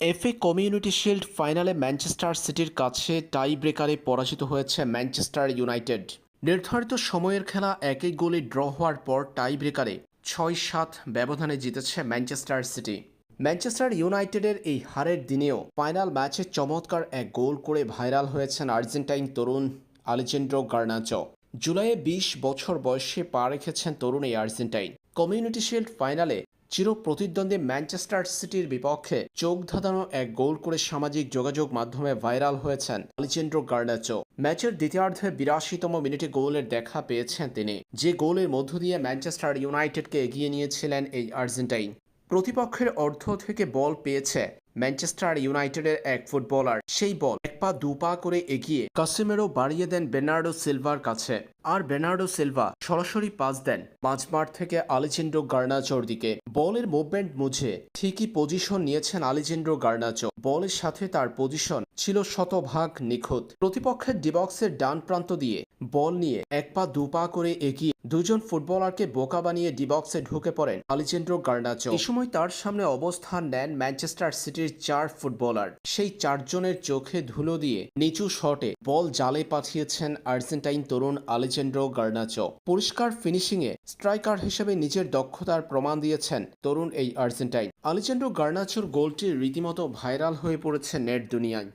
FA community shield ফাইনালে Manchester সিটির কাছে টাই ব্রেকারে পরাজিত হয়েছে ম্যানচেস্টার ইউনাইটেড। নির্ধারিত সময়ের খেলা একই গোলে ড্র হওয়ার পর টাই ব্রেকারে ছয় সাত ব্যবধানে জিতেছে ম্যানচেস্টার সিটি। ম্যানচেস্টার ইউনাইটেডের এই হারের দিনেও ফাইনাল ম্যাচে চমৎকার এক গোল করে ভাইরাল হয়েছেন আর্জেন্টাইন তরুণ আলেজেন্ড্রো গার্নাচো। জুলাইয়ে বিশ বছর বয়সে পা রেখেছেন তরুণ এই আর্জেন্টাইন। কমিউনিটি শিল্ড ফাইনালে চির প্রতিদ্বন্দ্বী ম্যানচেস্টার সিটির বিপক্ষে চোখ ধাঁধানো এক গোল করে সামাজিক যোগাযোগ মাধ্যমে ভাইরাল হয়েছেন আলিচেন্দ্র গার্নাচো। ম্যাচের দ্বিতীয়ার্ধে বিরাশিতম মিনিটে গোলের দেখা পেয়েছেন তিনি। যে গোলের মধ্য দিয়ে ম্যানচেস্টার ইউনাইটেডকে এগিয়ে নিয়েছিলেন এই আর্জেন্টাইন। প্রতিপক্ষের অর্ধ থেকে বল পেয়েছে ম্যানচেস্টার ইউনাইটেডের এক ফুটবলার সেই বল এক পা দু পা করে এগিয়ে কাসিমেরো বাড়িয়ে দেন বেনার্ডো সিলভার কাছে। আর বেনার্ডো সিলভা সরাসরি পাস দেন মাঝমাঠ থেকে আলিচেন্ড্রো গার্নাচোর দিকে। বলের মুভমেন্ট মুঝে ঠিকই পজিশন নিয়েছেন আলিচেন্ড্রো গার্নাচো বলের সাথে তার পজিশন ছিল শতভাগ নিখুঁত। প্রতিপক্ষের ডিবক্সের ডান প্রান্ত দিয়ে বল নিয়ে এক পা দু পা করে এগিয়ে দুজন ফুটবলারকে বোকা বানিয়ে ডিবক্সে ঢুকে পড়েন আলিচেন্দ্রো গার্নাচো। এই সময় তার সামনে অবস্থান নেন ম্যানচেস্টার সিটির চার ফুটবলার। সেই চারজনের চোখে ধুলো দিয়ে নিচু শটে বল জালে পাঠিয়েছেন আর্জেন্টাইন তরুণ আলেজেন্ড্রো গার্নাচো। পরিষ্কার ফিনিশিংয়ে স্ট্রাইকার হিসেবে নিজের দক্ষতার প্রমাণ দিয়েছেন তরুণ এই আর্জেন্টাইন। আলেজেন্ড্রো গার্নাচোর গোলটি রীতিমতো ভাইরাল হয়ে পড়েছে নেট দুনিয়ায়।